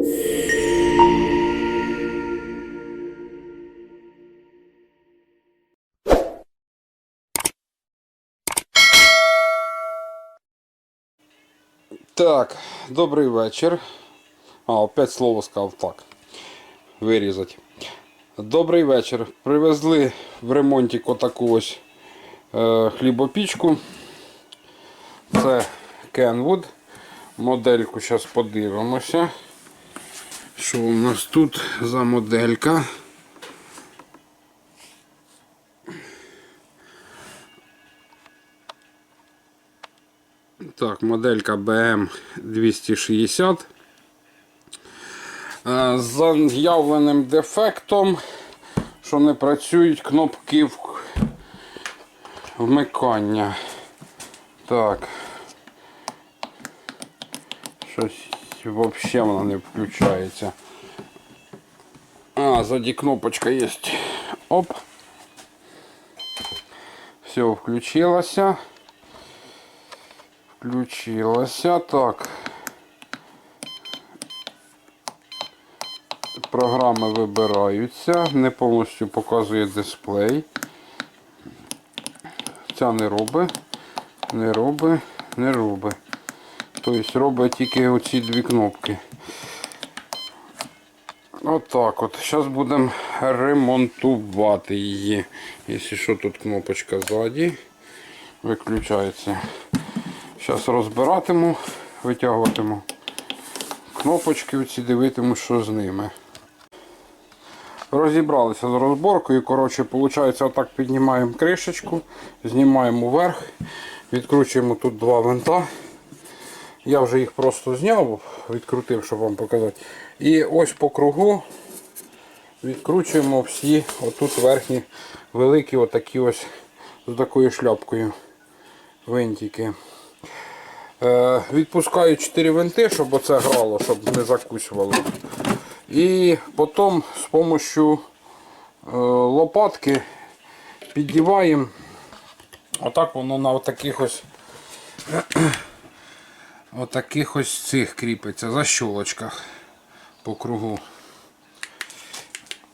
Так, добрий вечір. А, опять слово сказав так. Вирізати. Добрий вечір. Привезли в ремонті отаку ось е, хлібопічку. Це Kenwood. Модельку зараз подивимося. Що у нас тут за моделька? Так, моделька BM260. Е, З заявленим дефектом, що не працюють кнопки вмикання. Так. Щось взагалі вона не включається. А, ззаді кнопочка є. Оп. Все, включилося. Включилося. Так. Програми вибираються. Не повністю показує дисплей. Ця не робить. Не робить, не робить. Тобто робить тільки оці дві кнопки. Отак от. Зараз будемо ремонтувати її. Якщо що, тут кнопочка ззаді. Виключається. Зараз розбиратиму, витягуватиму кнопочки, оці дивитиму, що з ними. Розібралися з розборкою. Коротше, виходить, отак піднімаємо кришечку, знімаємо вверх, відкручуємо тут два винта. Я вже їх просто зняв, відкрутив, щоб вам показати. І ось по кругу відкручуємо всі отут верхні великі, отакі ось з такою шляпкою винтики. Е, відпускаю 4 винти, щоб оце грало, щоб не закусувало. І потім з допомогою е, лопатки піддіваємо. Отак воно на отаких ось отаких ось цих кріпиться, за щолочках по кругу.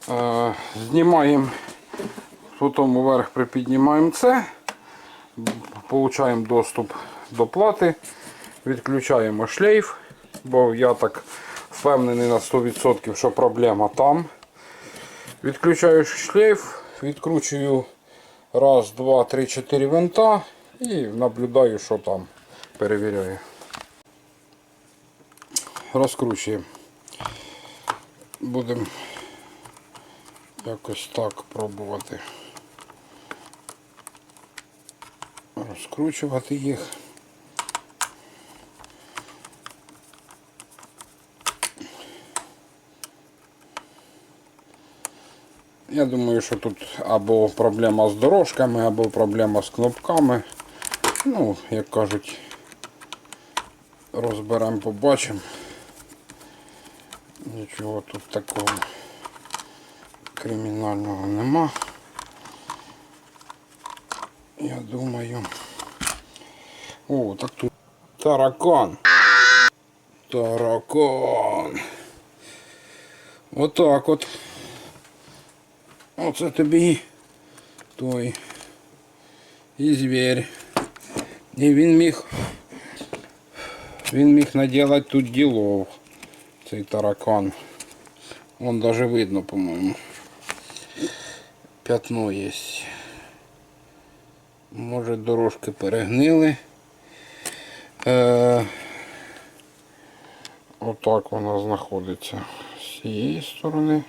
Е, знімаємо, потім вверх припіднімаємо це, получаємо доступ до плати, відключаємо шлейф, бо я так впевнений на 100%, що проблема там. Відключаю шлейф, відкручую раз, два, три, чотири винта і наблюдаю, що там. Перевіряю. Розкручуємо. Будемо якось так пробувати розкручувати їх. Я думаю, що тут або проблема з дорожками, або проблема з кнопками. Ну, як кажуть, розберемо, побачимо. Нічого тут такого кримінального нема. Я думаю. О, так тут таракан. Таракан. Отак от. Оце тобі той і звір. І він міг він міг наділати тут ділов. Цей таракан. Вон даже видно, по-моєму. П'ятно є. Може дорожки перегнили. Е, отак вона знаходиться з цієї сторони.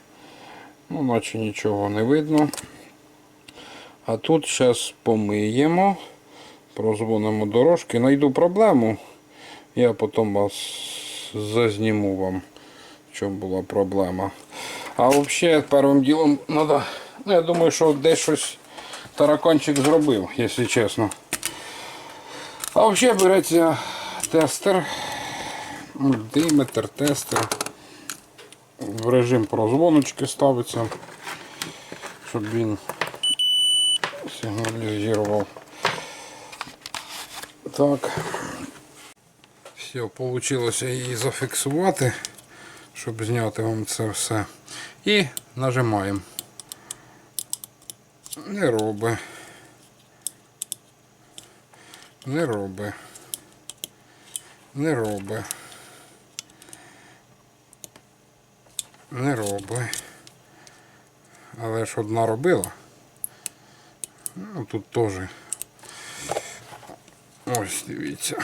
Ну, наче нічого не видно. А тут зараз помиємо, прозвонимо дорожки, знайду проблему. Я потім вас зазніму вам, в чому була проблема. А взагалі першим ділом треба, ну я думаю, що десь щось тараканчик зробив, якщо чесно. А взагалі береться тестер, мультиметр, тестер. В режим прозвоночки ставиться, щоб він сигналізував. Так. Все, вийшло її зафіксувати, щоб зняти вам це все. І нажимаємо. Не роби. Не роби. Не роби. Не роби. Але ж одна робила. Ну, тут теж. Ось дивіться.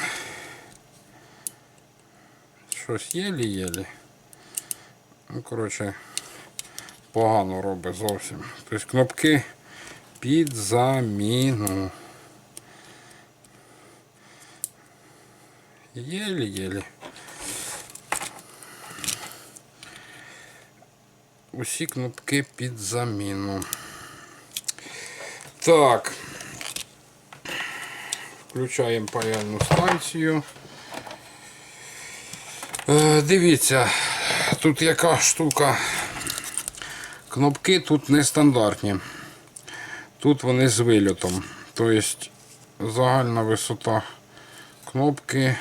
Щось єлі-єлі. Ну, коротше, погано робить зовсім. Тобто кнопки під заміну. Єлі-єлі. Усі кнопки під заміну. Так. Включаємо паяльну станцію. Е, дивіться, тут яка штука. Кнопки тут нестандартні. Тут вони з вильотом. Тобто загальна висота кнопки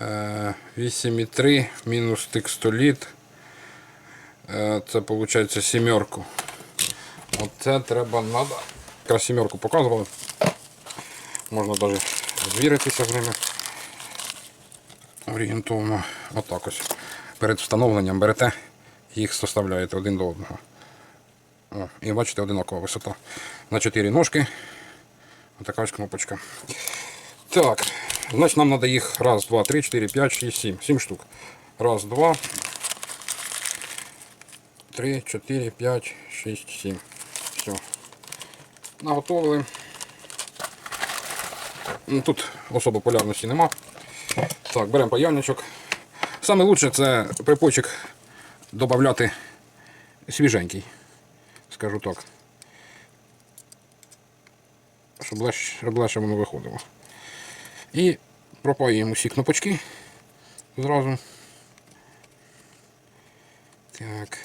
е, 8,3 мінус текстоліт. Е, Це виходить сімерку. Оце треба надо. Якраз сімерку показували. Можна навіть звіритися з ними. Орієнтовно. Отак ось. Перед встановленням берете, їх составляєте один до одного. О, і бачите, одинакова висота. На 4 ножки. Отака ось кнопочка. Так, значить нам треба їх раз, два, три, чотири, п'ять, шість, сім. Сім штук. Раз, два, три, чотири, п'ять, шість, сім. Все. Наготовили. Ну, Тут особо полярності нема. Так, беремо паяльничок. Саме лучше це припойчик додати свіженький, скажу так. Щоб легше, щоб легше воно виходило. І пропаюємо усі кнопочки зразу. Так.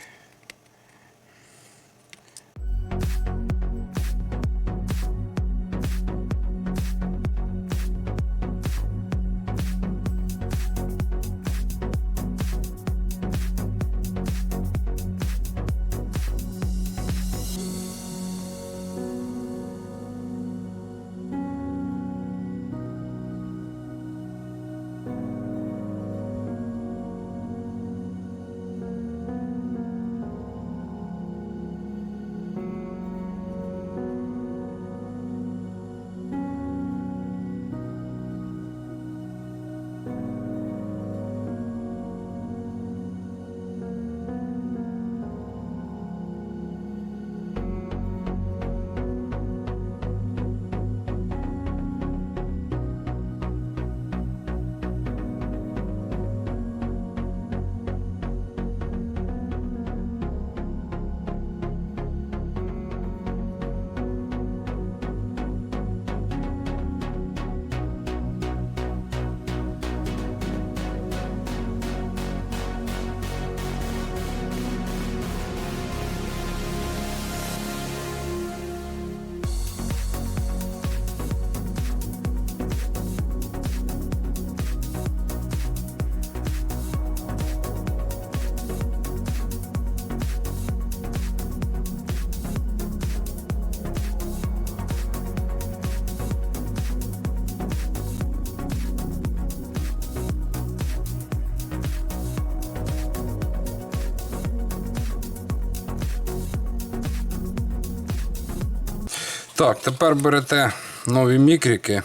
Так, тепер берете нові мікрики.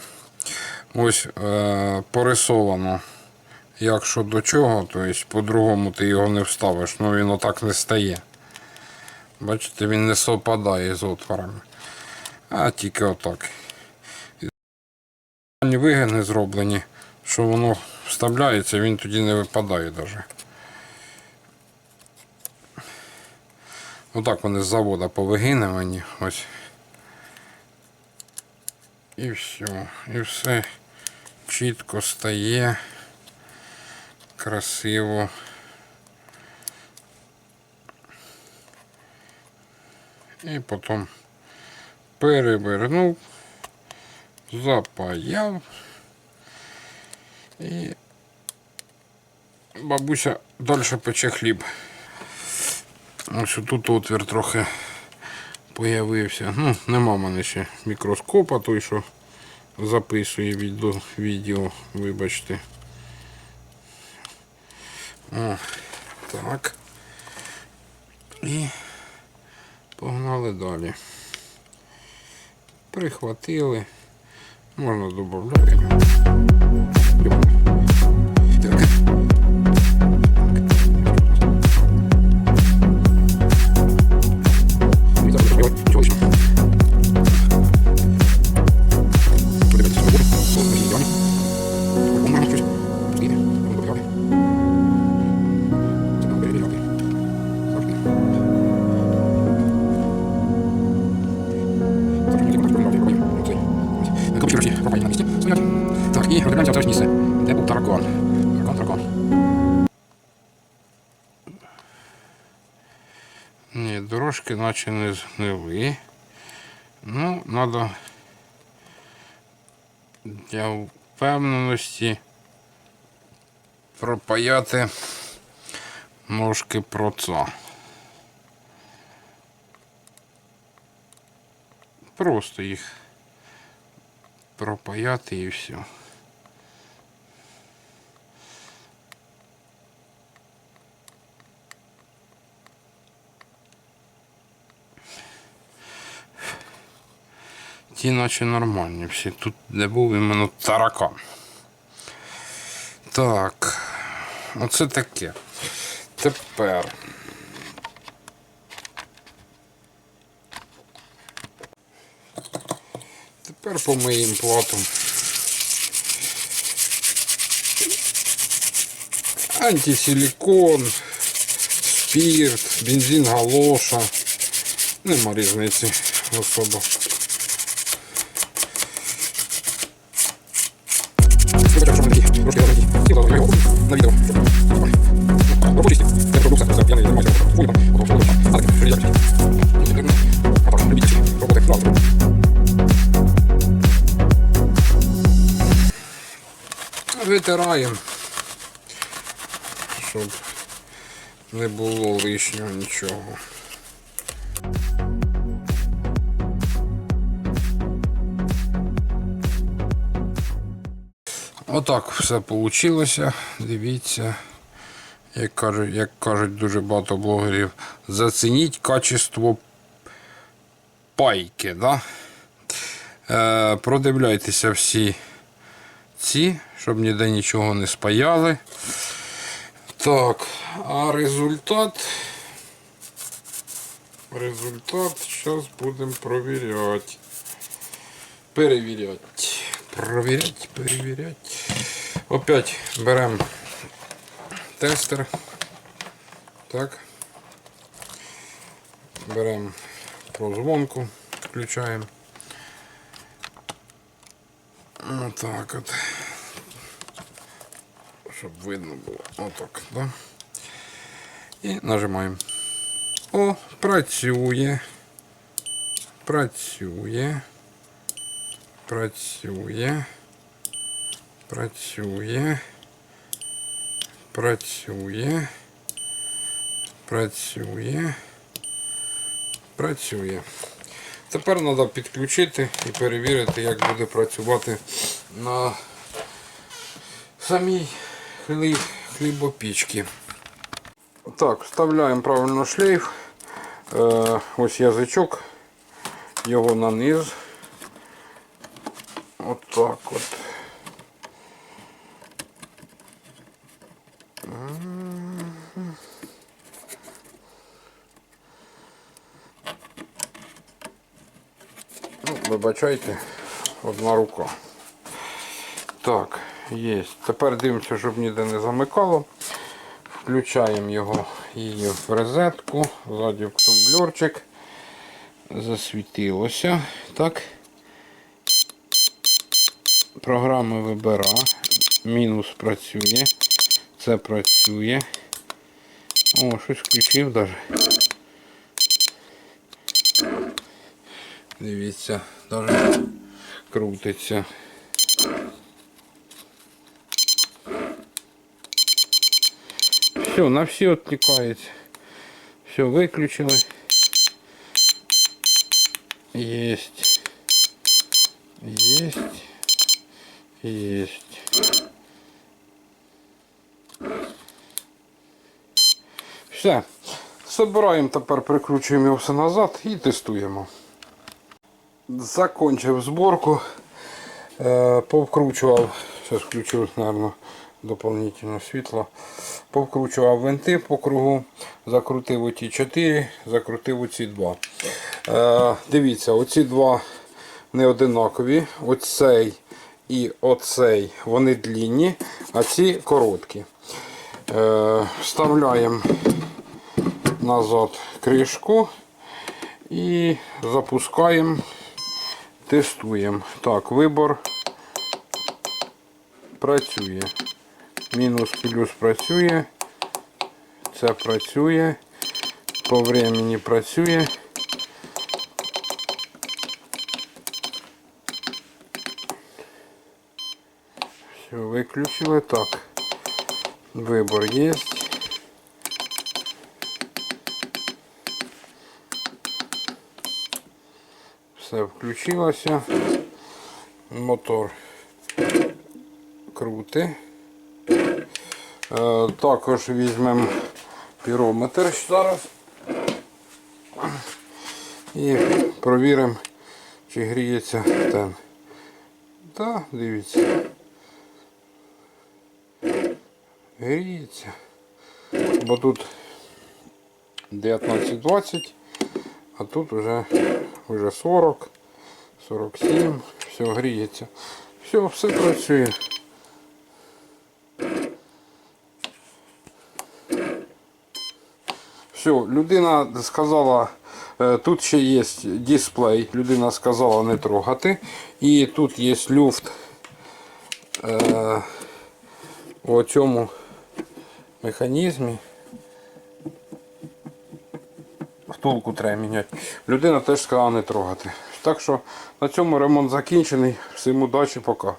Ось е, порисовано. Якщо до чого, то есть по-другому ти його не вставиш, ну він отак не стає. Бачите, він не совпадає з отворами. А тільки отак. Вигини зроблені, що воно вставляється, він тоді не випадає навіть. Отак вони з завода повигинувані. Ось. І все. І все чітко стає. Красиво. І потім перевернув, запаяв. І бабуся Далі пече хліб. Ось тут отвір трохи появився. Ну, нема в мене ще мікроскопа, той, що записує відео, вибачте. О, так. І погнали далі. Прихватили. Можна додати. Так, і розбираємося в це місце, де був таракан. Таракан, таракан. Ні, дорожки наче не згнили. Ну, треба для впевненості пропаяти ножки проца. Просто їх пропаяти і все. Ті наче нормальні всі. Тут де був іменно таракан. Так. Оце таке. Тепер. Тепер по моїм платам. Антисиликон, спирт, бензин галоша. Нема різниці особо. Витираємо, щоб не було лишнього нічого. Отак все вийшло. Дивіться, як кажуть, як кажуть дуже багато блогерів, зацініть качество пайки. Да? Е, продивляйтеся всі ці, щоб ніде нічого не спаяли. Так, а результат. Результат зараз будемо провіряти. Перевіряти. Провіряти, перевіряти. Опять беремо тестер. Так. Беремо прозвонку, включаємо. Отак от. Щоб видно було. Отак, да? І нажимаємо. О, працює. Працює. Працює. Працює. Працює. Працює. Працює. Тепер треба підключити і перевірити, як буде працювати на самій хліб, хлібопічці. Так, вставляємо правильно шлейф. Е, ось язичок, його на низ. От так от. Ну, вибачайте, одна рука. Так, є. Тепер дивимося, щоб ніде не замикало. Включаємо його її в розетку, ззаді в тумблерчик. Засвітилося. Так. Програма вибира. Мінус працює. Це працює. О, щось включив навіть. Дивіться, навіть крутиться. Все, Все, на всі відкликається. Все, виключили. Есть. Есть. Есть. Все. Собираємо тепер, прикручуємо його все назад і тестуємо. Закончив зборку. Е, повкручував, зараз включу, мабуть, доповнительне світло. Повкручував винти по кругу, закрутив оті 4, закрутив оці 2. Е, дивіться, оці два не одинакові. Оцей і оцей вони длінні, а ці короткі. Е, вставляємо назад кришку і запускаємо, тестуємо. Так, вибор працює. Мінус плюс працює. Це працює. По времени працює. Все, виключили. Так. Вибор є. Все включилося. Мотор крути. Е, також візьмемо пірометр зараз і провіримо, чи гріється тен. Так, дивіться. Гріється. Бо тут 19-20, а тут вже, вже 40, 47, все гріється. Все, все працює. Все, людина сказала, е, тут ще є дисплей, людина сказала не трогати. І тут є люфт е, у цьому механізмі. Втулку треба міняти. Людина теж сказала не трогати. Так що на цьому ремонт закінчений. Всім удачі, пока.